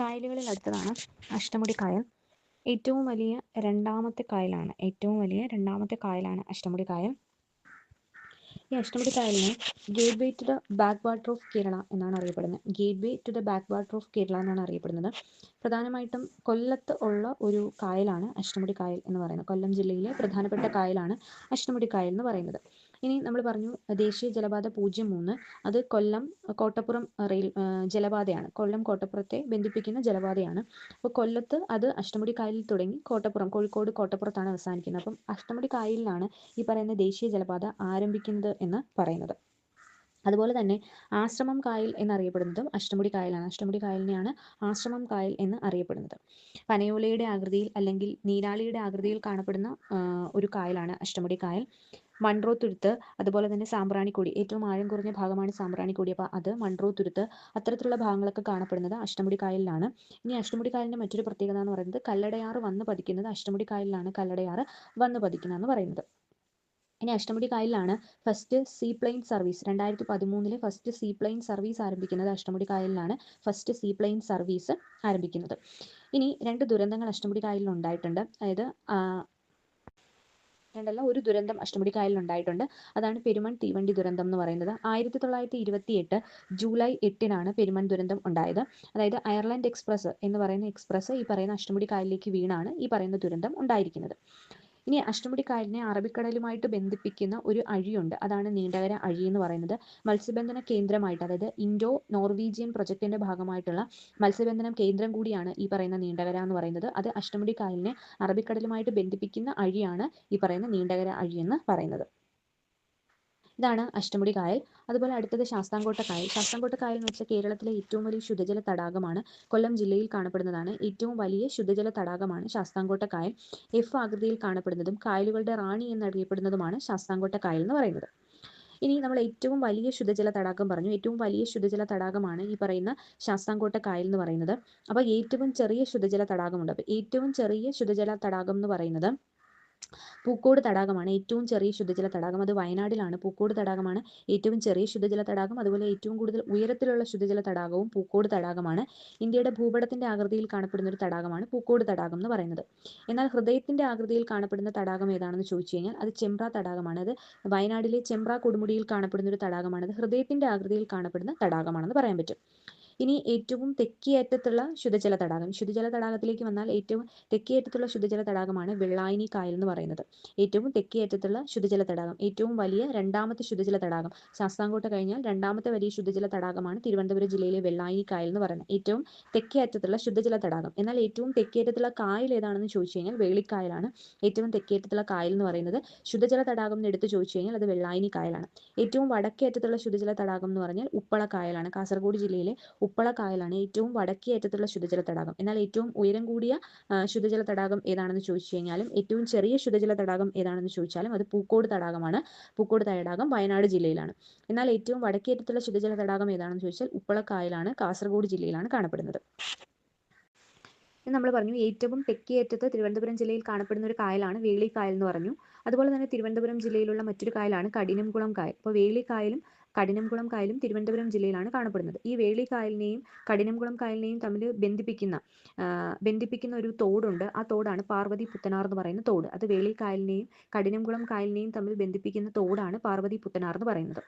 കായലുകളിൽ അടുത്തതാണ് അഷ്ടമുടി കായൽ. ഏറ്റവും വലിയ രണ്ടാമത്തെ കായലാണ്. ഏറ്റവും വലിയ രണ്ടാമത്തെ കായലാണ് അഷ്ടമുടി കായൽ. ഈ Ashtamudi കായലിനെ gateway to the backwater of Kerala എന്നാണ് അറിയപ്പെടുന്നത്. Gateway to the backwater of Kerala എന്നാണ് അറിയപ്പെടുന്നത്. പ്രധാനമായിട്ടും കൊല്ലത്ത് ഉള്ള ഒരു കായലാണ് അഷ്ടമുടി കായൽ എന്ന് പറയുന്നത്. കൊല്ലം ജില്ലയിലെ പ്രധാനപ്പെട്ട കായലാണ് അഷ്ടമുടി കായൽ എന്ന് പറയുന്നത്. ഇനി നമ്മൾ പറഞ്ഞു ദേശീയ ജലപാത പൂജ്യം മൂന്ന്. അത് കൊല്ലം കോട്ടപ്പുറം റെയിൽ ജലപാതയാണ്. കൊല്ലം കോട്ടപ്പുറത്തെ ബന്ധിപ്പിക്കുന്ന ജലപാതയാണ്. അപ്പോൾ കൊല്ലത്ത് അത് അഷ്ടമുടി കായലിൽ തുടങ്ങി കോട്ടപ്പുറം കോഴിക്കോട് കോട്ടപ്പുറത്താണ് അവസാനിക്കുന്നത്. അപ്പം അഷ്ടമുടി കായലിലാണ് ഈ പറയുന്ന ദേശീയ ജലപാത ആരംഭിക്കുന്നത് എന്ന് പറയുന്നത്. അതുപോലെ തന്നെ ആശ്രമം കായൽ എന്നറിയപ്പെടുന്നതും അഷ്ടമുടി കായലാണ്. അഷ്ടമുടി കായലിനെയാണ് ആശ്രമം കായൽ എന്ന് അറിയപ്പെടുന്നത്. പനയോലയുടെ ആകൃതിയിൽ അല്ലെങ്കിൽ നീരാളിയുടെ ആകൃതിയിൽ കാണപ്പെടുന്ന ഒരു കായലാണ് അഷ്ടമുടി കായൽ. മൺറോ തുരുത്ത് അതുപോലെ തന്നെ സാമ്പ്രാണിക്കൊടി. ഏറ്റവും ആഴം കുറഞ്ഞ ഭാഗമാണ് സാമ്പ്രാണിക്കൊടി. അപ്പോൾ അത് മൺറോ തുരുത്ത് അത്തരത്തിലുള്ള ഭാഗങ്ങളൊക്കെ കാണപ്പെടുന്നത് അഷ്ടമുടി കായലിലാണ്. ഇനി അഷ്ടമുടി കായലിന്റെ മറ്റൊരു പ്രത്യേകത എന്ന് പറയുന്നത് കല്ലടയാറ് വന്ന് പതിക്കുന്നത് അഷ്ടമുടി കായലിലാണ്. കല്ലടയാറ് വന്ന് പതിക്കുന്നതെന്ന് പറയുന്നത്. ഇനി അഷ്ടമുടി കായലിലാണ് ഫസ്റ്റ് സീ പ്ലെയിൻ സർവീസ് രണ്ടായിരത്തി പതിമൂന്നിലെ ഫസ്റ്റ് സീ പ്ലെയിൻ സർവീസ് ആരംഭിക്കുന്നത് അഷ്ടമുടി കായലിലാണ് ഫസ്റ്റ് സീ പ്ലെയിൻ സർവീസ് ആരംഭിക്കുന്നത്. ഇനി രണ്ട് ദുരന്തങ്ങൾ അഷ്ടമുടി കായലിൽ ഉണ്ടായിട്ടുണ്ട് അതായത് രണ്ടല്ല ഒരു ദുരന്തം അഷ്ടമുടി കായലിൽ ഉണ്ടായിട്ടുണ്ട് അതാണ് പെരുമൺ തീവണ്ടി ദുരന്തം എന്ന് പറയുന്നത്. ആയിരത്തി തൊള്ളായിരത്തി ഇരുപത്തി എട്ട് ജൂലൈ എട്ടിനാണ് പെരുമൺ ദുരന്തം ഉണ്ടായത്. അതായത് അയർലൻഡ് എക്സ്പ്രസ് എന്ന് പറയുന്ന എക്സ്പ്രസ് ഈ പറയുന്ന അഷ്ടമുടി കായലിലേക്ക് വീണാണ് ഈ പറയുന്ന ദുരന്തം ഉണ്ടായിരിക്കുന്നത്. ഇനി അഷ്ടമുടി കായലിനെ അറബിക്കടലുമായിട്ട് ബന്ധിപ്പിക്കുന്ന ഒരു അഴിയുണ്ട്. അതാണ് നീണ്ടകര അഴി എന്ന് പറയുന്നത്. മത്സ്യബന്ധന കേന്ദ്രമായിട്ട് അതായത് ഇൻഡോ നോർവീജിയൻ പ്രൊജക്ടിന്റെ ഭാഗമായിട്ടുള്ള മത്സ്യബന്ധനം കേന്ദ്രം കൂടിയാണ് ഈ പറയുന്ന നീണ്ടകര എന്ന് പറയുന്നത്. അത് അഷ്ടമുടി കായലിനെ അറബിക്കടലുമായിട്ട് ബന്ധിപ്പിക്കുന്ന അഴിയാണ് ഈ പറയുന്ന നീണ്ടകര അഴി എന്ന് പറയുന്നത്. ഇതാണ് അഷ്ടമുടി കായൽ. അതുപോലെ അടുത്തത് ശാസ്താംകോട്ട കായൽ. ശാസ്താംകോട്ട കായൽ എന്ന് വെച്ചാൽ കേരളത്തിലെ ഏറ്റവും വലിയ ശുദ്ധജല തടാകമാണ്. കൊല്ലം ജില്ലയിൽ കാണപ്പെടുന്നതാണ്. ഏറ്റവും വലിയ ശുദ്ധജല തടാകമാണ് ശാസ്താംകോട്ട കായൽ. എഫ് ആകൃതിയിൽ കാണപ്പെടുന്നതും കായലുകളുടെ റാണി എന്നറിയപ്പെടുന്നതുമാണ് ശാസ്താംകോട്ട കായൽ എന്ന് പറയുന്നത്. ഇനി നമ്മൾ ഏറ്റവും വലിയ ശുദ്ധജല തടാകം പറഞ്ഞു. ഏറ്റവും വലിയ ശുദ്ധജല തടാകമാണ് ഈ പറയുന്ന ശാസ്താംകോട്ട കായൽ എന്ന് പറയുന്നത്. അപ്പോൾ ഏറ്റവും ചെറിയ ശുദ്ധജല തടാകമുണ്ട്. അപ്പോൾ ഏറ്റവും ചെറിയ ശുദ്ധജല തടാകം എന്ന് പറയുന്നത് പൂക്കോട് തടാകമാണ് ഏറ്റവും ചെറിയ ശുദ്ധജല തടാകം. അത് വയനാടിലാണ്. പൂക്കോട് തടാകമാണ് ഏറ്റവും ചെറിയ ശുദ്ധജല തടാകം. അതുപോലെ ഏറ്റവും കൂടുതൽ ഉയരത്തിലുള്ള ശുദ്ധജല തടാകവും പൂക്കോട് തടാകമാണ്. ഇന്ത്യയുടെ ഭൂപടത്തിന്റെ ആകൃതിയിൽ കാണപ്പെടുന്ന ഒരു തടാകമാണ് പൂക്കോട് തടാകം എന്ന് പറയുന്നത്. എന്നാൽ ഹൃദയത്തിന്റെ ആകൃതിയിൽ കാണപ്പെടുന്ന തടാകം ഏതാണെന്ന് ചോദിച്ചു കഴിഞ്ഞാൽ അത് ചെമ്പ്ര തടാകമാണ്. അത് വയനാടിലെ ചെമ്പ്ര കൊടുമുടിയിൽ കാണപ്പെടുന്ന ഒരു തടാകമാണ്. അത് ഹൃദയത്തിന്റെ ആകൃതിയിൽ കാണപ്പെടുന്ന തടാകമാണെന്ന് പറയാൻ പറ്റും. ഇനി ഏറ്റവും തെക്കേയറ്റത്തുള്ള ശുദ്ധജല തടാകം. ശുദ്ധജല തടാകത്തിലേക്ക് വന്നാൽ ഏറ്റവും തെക്കേയറ്റത്തുള്ള ശുദ്ധജല തടാകമാണ് വെള്ളായിനി കായൽ എന്ന് പറയുന്നത്. ഏറ്റവും തെക്കേയറ്റത്തുള്ള ശുദ്ധജല തടാകം. ഏറ്റവും വലിയ രണ്ടാമത്തെ ശുദ്ധജല തടാകം. ശാസ്താംകോട്ട കഴിഞ്ഞാൽ രണ്ടാമത്തെ വലിയ ശുദ്ധജല തടാകമാണ് തിരുവനന്തപുരം ജില്ലയിലെ വെള്ളായിനി കായൽ എന്ന് പറയുന്നത്. ഏറ്റവും തെക്കേയറ്റത്തുള്ള ശുദ്ധജല തടാകം. എന്നാൽ ഏറ്റവും തെക്കേയറ്റത്തുള്ള കായൽ ഏതാണെന്ന് ചോദിച്ചു കഴിഞ്ഞാൽ വേളിക്കായലാണ്. ഏറ്റവും തെക്കേയറ്റത്തുള്ള കായൽ എന്ന് പറയുന്നത് ശുദ്ധജല തടാകം എന്ന് എടുത്ത് ചോദിച്ചു കഴിഞ്ഞാൽ അത് വെള്ളായിനി കായലാണ്. ഏറ്റവും വടക്കേ അറ്റത്തുള്ള ശുദ്ധജല തടാകം എന്ന് പറഞ്ഞാൽ ഉപ്പള കായലാണ്. കാസർഗോഡ് ജില്ലയിലെ ഉപ്പള കായലാണ് ഏറ്റവും വടക്കേ അറ്റത്തുള്ള ശുദ്ധജല തടാകം എന്നാൽ ഏറ്റവും ഉയരം കൂടിയ ശുദ്ധജല തടാകം ഏതാണെന്ന് ചോദിച്ചു കഴിഞ്ഞാലും ഏറ്റവും ചെറിയ ശുദ്ധജല തടാകം ഏതാണെന്ന് ചോദിച്ചാലും അത് പൂക്കോട് തടാകമാണ്. പൂക്കോട് തടാകം വയനാട് ജില്ലയിലാണ്. എന്നാൽ ഏറ്റവും വടക്കേ അറ്റത്തുള്ള ശുദ്ധജല തടാകം ഏതാണെന്ന് ചോദിച്ചാൽ ഉപ്പള കായലാണ് കാസർഗോഡ് ജില്ലയിലാണ് കാണപ്പെടുന്നത്. നമ്മൾ പറഞ്ഞു ഏറ്റവും തെക്കേ അറ്റത്ത് തിരുവനന്തപുരം ജില്ലയിൽ കാണപ്പെടുന്ന ഒരു കായലാണ് വേളി കായൽ എന്ന് പറഞ്ഞു. അതുപോലെ തന്നെ തിരുവനന്തപുരം ജില്ലയിലുള്ള മറ്റൊരു കായലാണ് കഠിനംകുളം കായൽ. അപ്പോൾ വേളി വേളിക്കായലും കഠിനംകുളം കായലും തിരുവനന്തപുരം ജില്ലയിലാണ് കാണപ്പെടുന്നത്. ഈ വേളി കായലിനെയും കഠിനംകുളം കായലിനെയും തമ്മിൽ ബന്ധിപ്പിക്കുന്ന ബന്ധിപ്പിക്കുന്ന ഒരു തോടുണ്ട്. ആ തോടാണ് പാർവതി പുത്തനാർ എന്ന് പറയുന്ന തോട്. അത് വേളി കായലിനെയും കഠിനംകുളം കായലിനെയും തമ്മിൽ ബന്ധിപ്പിക്കുന്ന തോടാണ് പാർവതി പുത്തനാർ എന്ന് പറയുന്നത്.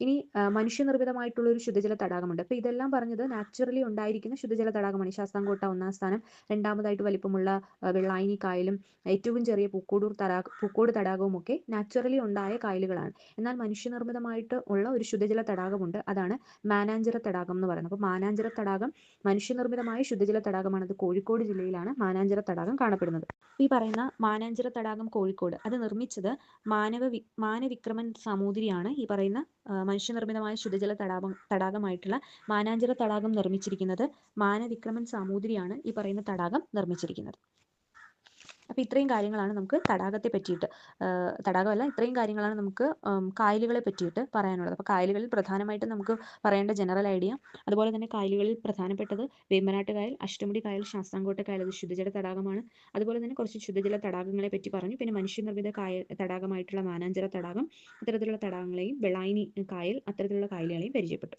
ഇനി മനുഷ്യനിർമ്മിതമായിട്ടുള്ള ഒരു ശുദ്ധജല തടാകമുണ്ട്. അപ്പൊ ഇതെല്ലാം പറഞ്ഞത് നാച്ചുറലി ഉണ്ടായിരിക്കുന്ന ശുദ്ധജല തടാകമാണ്. ശാസ്താംകോട്ട ഒന്നാം സ്ഥാനം. രണ്ടാമതായിട്ട് വലിപ്പമുള്ള വെള്ളായിനി കായലും ഏറ്റവും ചെറിയ പൂക്കോടൂർ തടാക പൂക്കോട് തടാകവും ഒക്കെ നാച്ചുറലി ഉണ്ടായ കായലുകളാണ്. എന്നാൽ മനുഷ്യനിർമ്മിതമായിട്ട് ഉള്ള ഒരു ശുദ്ധജല തടാകമുണ്ട്. അതാണ് മാനാഞ്ചിറ തടാകം എന്ന് പറയുന്നത്. അപ്പോൾ മാനാഞ്ചിറ തടാകം മനുഷ്യനിർമ്മിതമായ ശുദ്ധജല തടാകമാണ്. അത് കോഴിക്കോട് ജില്ലയിലാണ് മാനാഞ്ചിറ തടാകം കാണപ്പെടുന്നത്. ഈ പറയുന്ന മാനാഞ്ചിറ തടാകം കോഴിക്കോട്. അത് നിർമ്മിച്ചത് മാനവ മാനവിക്രമൻ സാമൂതിരിയാണ്. ഈ പറയുന്ന മനുഷ്യനിർമ്മിതമായ ശുദ്ധജല തടാകം തടാകമായിട്ടുള്ള മാനാഞ്ചിറ തടാകം നിർമ്മിച്ചിരിക്കുന്നത് മാനവിക്രമൻ സാമൂതിരിയാണ് ഈ പറയുന്ന തടാകം നിർമ്മിച്ചിരിക്കുന്നത്. അപ്പോൾ ഇത്രയും കാര്യങ്ങളാണ് നമുക്ക് തടാകത്തെ പറ്റിയിട്ട് തടാകമല്ല ഇത്രയും കാര്യങ്ങളാണ് നമുക്ക് കായലുകളെ പറ്റിയിട്ട് പറയാനുള്ളത്. അപ്പോൾ കായലുകളിൽ പ്രധാനമായിട്ടും നമുക്ക് പറയേണ്ട ജനറൽ ഐഡിയ അതുപോലെ തന്നെ കായലുകളിൽ പ്രധാനപ്പെട്ടത് വേമ്പനാട്ട് കായൽ അഷ്ടമുടി കായൽ ശാസ്താംകോട്ട കായൽ അത് ശുദ്ധജല തടാകമാണ്. അതുപോലെ തന്നെ കുറച്ച് ശുദ്ധജല തടാകങ്ങളെ പറ്റി പറഞ്ഞു. പിന്നെ മനുഷ്യനിർമ്മിത കായൽ തടാകമായിട്ടുള്ള മാനാഞ്ചിറ തടാകം ഇത്തരത്തിലുള്ള തടാകങ്ങളെയും വെളായിനി കായൽ അത്തരത്തിലുള്ള കായലുകളെയും പരിചയപ്പെട്ടു.